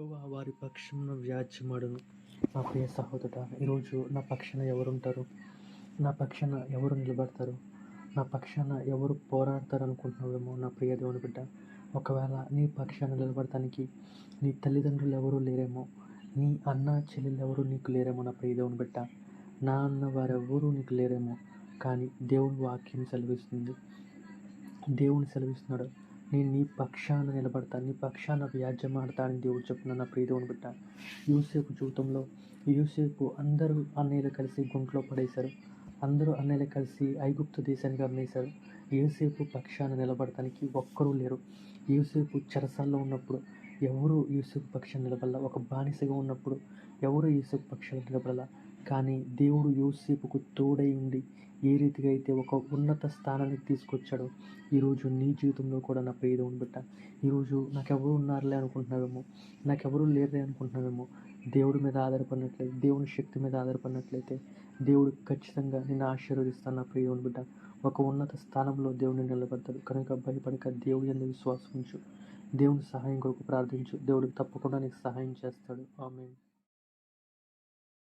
యహోవా వారి పక్షమున వ్యాజ్యమాడును. నా ప్రియ సహోదరుడా ఈరోజు నా పక్షాన ఎవరుంటారు? నా పక్షాన ఎవరు నిలబడతారు? నా పక్షాన ఎవరు పోరాడతారు అనుకుంటున్నావేమో నా ప్రియ దేవుని బిడ్డ. ఒకవేళ నీ పక్షాన నిలబడటానికి నీ తల్లిదండ్రులు ఎవరు లేరేమో నీ అన్న చెల్లెలు ఎవరు నీకు లేరేమో నా ప్రియ దేవుని బిడ్డ. నా అన్న వారెవరూ నీకు లేరేమో కానీ దేవుని వాక్యం సెలవిస్తుంది. దేవుని సెలవిస్తున్నాడు. నేను నీ పక్షాన నిలబడతా నీ పక్షాన వ్యాజ్యమాడతానని దేవుడు చెప్తున్నాను నా ప్రియ దేవుని బిడ్డ. యూసేపు జీవితంలో యూసేపు అందరూ అన్నయ్యలు కలిసి గుంట్లో పడేశారు. అందరూ అన్నయ్యలు కలిసి ఐగుప్తు దేశానికి అమ్మేశారు. యూసేపు పక్షాన నిలబడటానికి ఒక్కరూ లేరు. యూసేపు చెరసాల్లో ఉన్నప్పుడు ఎవరు యూసేపు పక్షాన నిలబడాల. ఒక బానిసగా ఉన్నప్పుడు ఎవరు యూసేపు పక్షాన నిలబడాల. కానీ దేవుడు యూసేపుకు తోడై ఉండి ఏ రీతిగా అయితే ఒక ఉన్నత స్థానానికి తీసుకొచ్చాడో ఈరోజు నీ జీవితంలో కూడా నా ప్రియ దేవుని బిడ్డ ఈరోజు నాకెవరు ఉన్నారులే అనుకుంటున్నావేమో నాకెవరు లేరులే అనుకుంటున్నావేమో దేవుడి మీద ఆధారపడినట్లయితే దేవుని శక్తి మీద ఆధారపడినట్లయితే దేవుడు ఖచ్చితంగా నిన్ను ఆశీర్వదిస్తాను నా ప్రియ దేవుని బిడ్డ ఒక ఉన్నత స్థానంలో దేవుడిని నిలబడతాడు కనుక భయపడక దేవుడి ఎందు విశ్వాసం ఉంచు. దేవుని సహాయం కొరకు ప్రార్థించు. దేవుడు తప్పకుండా నీకు సహాయం చేస్తాడు. ఆమె